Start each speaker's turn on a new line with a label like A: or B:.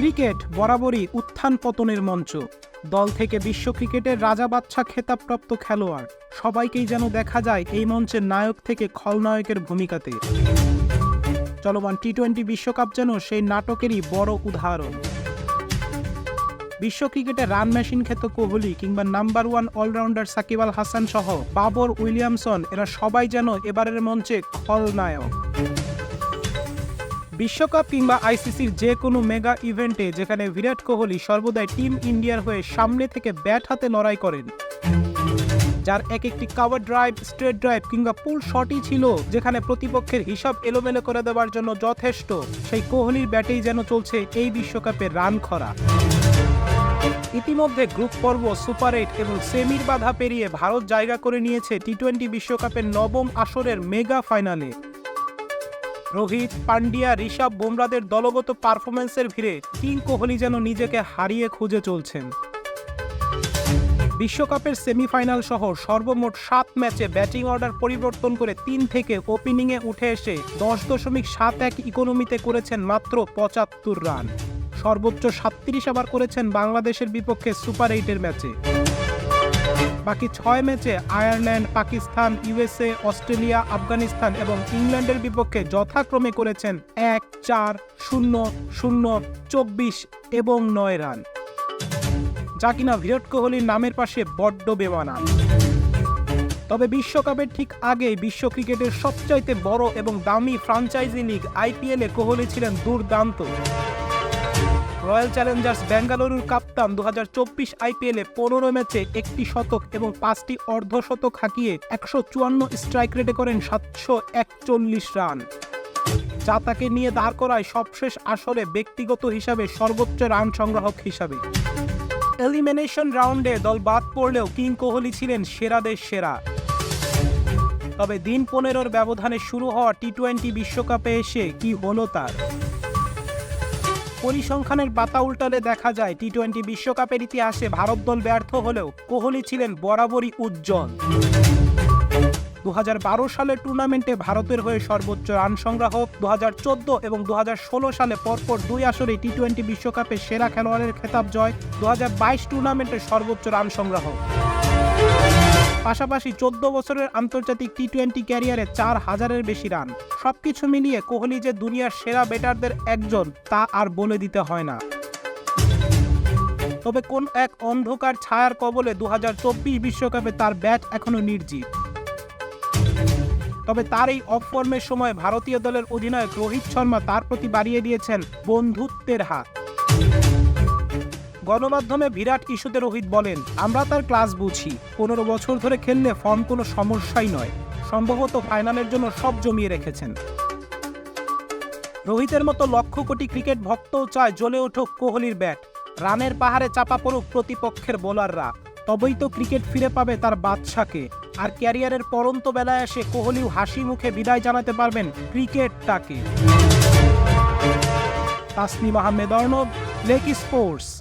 A: Cricket বরাবরই উত্থান পতনের মঞ্চ। দল থেকে বিশ্ব ক্রিকেটের রাজা বাচ্চা খেতাবপ্রাপ্ত খেলোয়াড়। সবাইকেই যেন দেখা যায় এই মঞ্চের নায়ক থেকে খলনায়কের ভূমিকাতে। চলমান টি টোয়েন্টি বিশ্বকাপ যেন সেই নাটকেরই বড় উদাহরণ। বিশ্ব ক্রিকেটে রান মেশিন খ্যাত কোহলি কিংবা number one allrounder Sakib Al Hasan সহ বাবর উইলিয়ামসন, এরা সবাই যেন এবারের মঞ্চে খলনায়ক। বিশ্বকাপ কিংবা আইসিসির যে কোনো মেগা ইভেন্টে যেখানে বিরাট কোহলি সর্বদাই টিম ইন্ডিয়ার হয়ে সামনে থেকে ব্যাট হাতে লড়াই করেন। যার এক একটি কাভার ড্রাইভ স্ট্রেট ড্রাইভ কিংবা পুল শটই ছিল, যেখানে প্রতিপক্ষের হিসাব এলোমেলো করে দেওয়ার জন্য যথেষ্ট, সেই কোহলির ব্যাটেই যেন চলছে এই বিশ্বকাপে রান খরা। ইতিমধ্যে গ্রুপ পর্ব সুপার এইট এবং সেমির বাধা পেরিয়ে ভারত জায়গা করে নিয়েছে টি টোয়েন্টি বিশ্বকাপের নবম আসরের মেগা ফাইনালে। রোহিত পান্ডিয়া ঋষভ বুমরাদের দলগত পারফরমেন্সের ভিড়ে কিং কোহলি যেন নিজেকে হারিয়ে খুঁজে চলছেন। বিশ্বকাপের সেমিফাইনাল সহ সর্বমোট সাত ম্যাচে ব্যাটিং অর্ডার পরিবর্তন করে তিন থেকে ওপেনিংয়ে উঠে এসে দশ দশমিক সাত এক ইকোনমিতে করেছেন মাত্র পঁচাত্তর রান। সর্বোচ্চ সাতত্রিশ আবার করেছেন বাংলাদেশের বিপক্ষে সুপার এইটের ম্যাচে। বাকি ছয় ম্যাচে Ireland, Pakistan, USA, Australia, Afghanistan এবং ইংল্যান্ডের বিপক্ষে যথাক্রমে করেছেন এক, চার, শূন্য শূন্য, চব্বিশ এবং নয় রান। যা কিনা বিরাট কোহলির নামের পাশে বড্ড বেমানা। তবে বিশ্বকাপের ঠিক আগে বিশ্ব ক্রিকেটের সবচাইতে বড় এবং দামি ফ্রাঞ্চাইজি লিগ আইপিএলে কোহলি ছিলেন দুর্দান্ত। রয়্যাল চ্যালেঞ্জার্স বেঙ্গালুরুর কাপ্তান দু হাজার চব্বিশ আইপিএলে পনেরো ম্যাচে একটি শতক এবং পাঁচটি অর্ধশতক হাঁকিয়ে একশো চুয়ান্ন স্ট্রাইক রেটে করেন সাতশো একচল্লিশ রান। যা তাকে নিয়ে দাঁড় করায় সবশেষ আসরে ব্যক্তিগত হিসাবে সর্বোচ্চ রান সংগ্রাহক হিসাবে। এলিমিনেশন রাউন্ডে দল বাদ পড়লেও কিং কোহলি ছিলেন সেরাদের সেরা। তবে দিন পনেরোর ব্যবধানে শুরু হওয়া টি টোয়েন্টি বিশ্বকাপে এসে কি হলো তার? পরিসংখ্যানের পাতা উল্টালে দেখা যায় টি টোয়েন্টি বিশ্বকাপের ইতিহাসে ভারত দল ব্যর্থ হলেও কোহলি ছিলেন বরাবরই উজ্জ্বল। দু হাজার বারো সালের টুর্নামেন্টে ভারতের হয়ে সর্বোচ্চ রান সংগ্রাহক দু হাজার চোদ্দ এবং দু হাজার ষোলো সালে পরপর দুই আসরে টি টোয়েন্টি বিশ্বকাপে সেরা খেলোয়াড়ের খেতাব জয় দু হাজার বাইশ টুর্নামেন্টে সর্বোচ্চ রান সংগ্রাহক। পাশাপাশি চোদ্দ বছরের আন্তর্জাতিক টি টোয়েন্টি ক্যারিয়ারে চার হাজারের বেশি রান। সবকিছু মিলিয়ে কোহলি যে দুনিয়ার সেরা ব্যাটারদের একজন, তা আর বলে দিতে হয় না। তবে কোন এক অন্ধকার ছায়ার কবলে দু বিশ্বকাপে তার ব্যাট এখনও নির্জীব। তবে তার এই অফফর্মের সময় ভারতীয় দলের অধিনায়ক রোহিত শর্মা তার প্রতি বাড়িয়ে দিয়েছেন বন্ধুত্বের হাত গণমাধ্যমে বিরাট ইস্যুতে রোহিত বলেন, আমরা তার ক্লাস বুঝি। পনেরো বছর ধরে খেললে ফর্ম কোনো সমস্যাই নয়। সম্ভবত ফাইনালের জন্য সব জমিয়ে রেখেছেন। রোহিতের মতো লক্ষ কোটি ক্রিকেট ভক্তও চায় জ্বলে উঠুক কোহলির ব্যাট। রানের পাহাড়ে চাপা পড়ুক প্রতিপক্ষের বোলাররা। তবেই তো ক্রিকেট ফিরে পাবে তার বাদশাকে। আর ক্যারিয়ারের পরন্ত বেলায় এসে কোহলিও হাসি মুখে বিদায় জানাতে পারবেন ক্রিকেটটাকে। Tasnim Ahmed Arnob, lake sports.